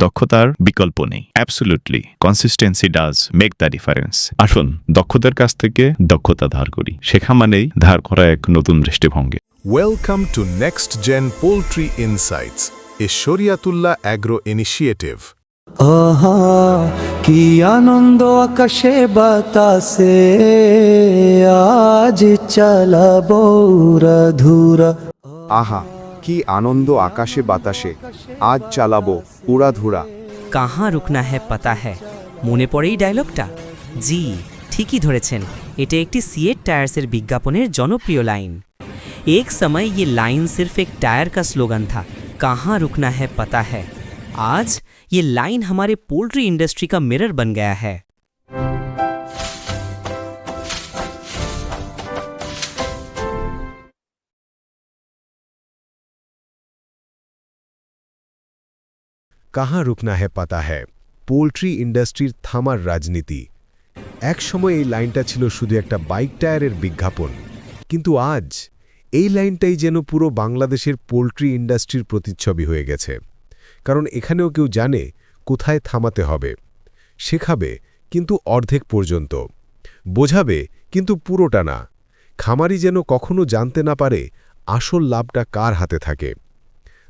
দক্ষতার বিকল্প নেই। Absolutely consistency does make the difference আসুন দক্ষতার কাছ থেকে দক্ষতা ধার করি। শেখা মানেই ধার করা এক নতুন দৃষ্টিভঙ্গি। Welcome to next gen poultry insights a Shariatullah agro initiative আহা কি আনন্দ আকাশে বাতাসে আজ চালাবো ধুরা আহা কি আনন্দ আকাশে বাতাসে। আজ চালাবো উড়াধুরা। কাহা রুকনা হ্যাঁ পাতা হ্যাঁ মনে পড়েই ডায়লগটা? জি, ঠিকই ধরেছেন। এটা একটি সিয়েট টায়ার্সের বিজ্ঞাপনের জনপ্রিয় লাইন। এক সময় ये লাইন সির্ফ এক টায়ার কা স্লোগান था कहाँ रुकना है पता है आज ये लाइन हमारे पोल्ट्री इंडस्ट्री का मिरर बन गया है কাহা রুকনা হে পাতা হ্যায় পোলট্রি ইন্ডাস্ট্রির থামার রাজনীতি। একসময় এই লাইনটা ছিল শুধু একটা বাইক টায়ারের বিজ্ঞাপন। কিন্তু আজ এই লাইনটাই যেন পুরো বাংলাদেশের পোলট্রি ইন্ডাস্ট্রির প্রতিচ্ছবি হয়ে গেছে। কারণ এখানেও কেউ জানে কোথায় থামাতে হবে। শেখাবে কিন্তু অর্ধেক পর্যন্ত। বোঝাবে কিন্তু পুরোটা না। খামারি যেন কখনো জানতে না পারে আসল লাভটা কার হাতে থাকে।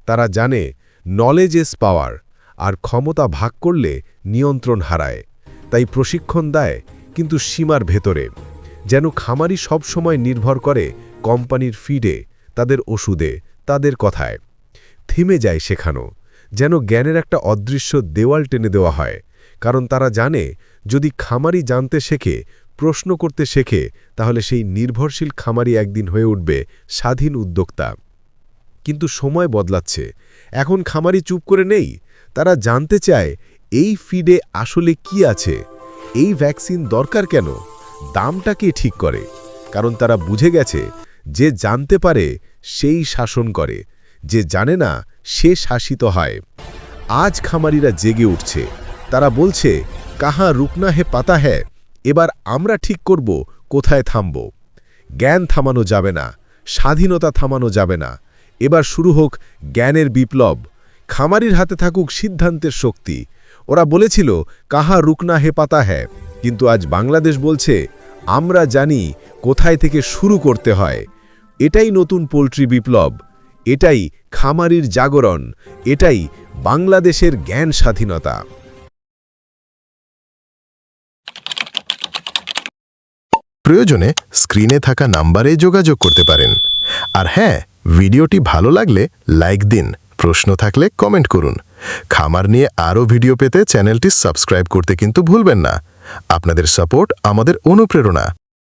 তারা জানে নলেজ ইজ পাওয়ার আর ক্ষমতা ভাগ করলে নিয়ন্ত্রণ হারায়। তাই প্রশিক্ষণ দেয়, কিন্তু সীমার ভেতরে। যেন খামারি সবসময় নির্ভর করে কোম্পানির ফিডে, তাদের ওষুধে, তাদের কথায়। থেমে যায় শেখানো যেন জ্ঞানের একটা অদৃশ্য দেওয়াল টেনে দেওয়া হয়। কারণ তারা জানে, যদি খামারি জানতে শেখে, প্রশ্ন করতে শেখে, তাহলে সেই নির্ভরশীল খামারি একদিন হয়ে উঠবে স্বাধীন উদ্যোক্তা। কিন্তু সময় বদলাচ্ছে। এখন খামারি চুপ করে নেই তারা জানতে চায়, এই ফিডে আসলে কি আছে? এই ভ্যাকসিন দরকার কেন? দামটা কে ঠিক করে? কারণ তারা বুঝে গেছে, যে জানতে পারে, সেই শাসন করে। যে জানে না, সে শাসিত হয়। আজ খামারিরা জেগে উঠছে। তারা বলছে, কাহা রুকনা হে পাতা হ্যায় এবার আমরা ঠিক করব, কোথায় থামব? জ্ঞান থামানো যাবে না, স্বাধীনতা থামানো যাবে না। এবার শুরু হোক জ্ঞানের বিপ্লব। খামারির হাতে থাকুক সিদ্ধান্তের শক্তি। ওরা বলেছিল, কাহা রুকনা হে পাতা হ্যায়? কিন্তু আজ বাংলাদেশ বলছে, আমরা জানি কোথায় থেকে শুরু করতে হয়। এটাই নতুন পোলট্রি বিপ্লব। এটাই খামারির জাগরণ। এটাই বাংলাদেশের জ্ঞান স্বাধীনতা। প্রয়োজনে স্ক্রিনে থাকা নাম্বারে যোগাযোগ করতে পারেন। আর হ্যাঁ ভিডিওটি ভালো লাগলে লাইক দিন। প্রশ্ন থাকলে কমেন্ট করুন। খামার নিয়ে আরও ভিডিও পেতে চ্যানেলটি সাবস্ক্রাইব করতে কিন্তু ভুলবেন না। আপনাদের সাপোর্ট আমাদের অনুপ্রেরণা।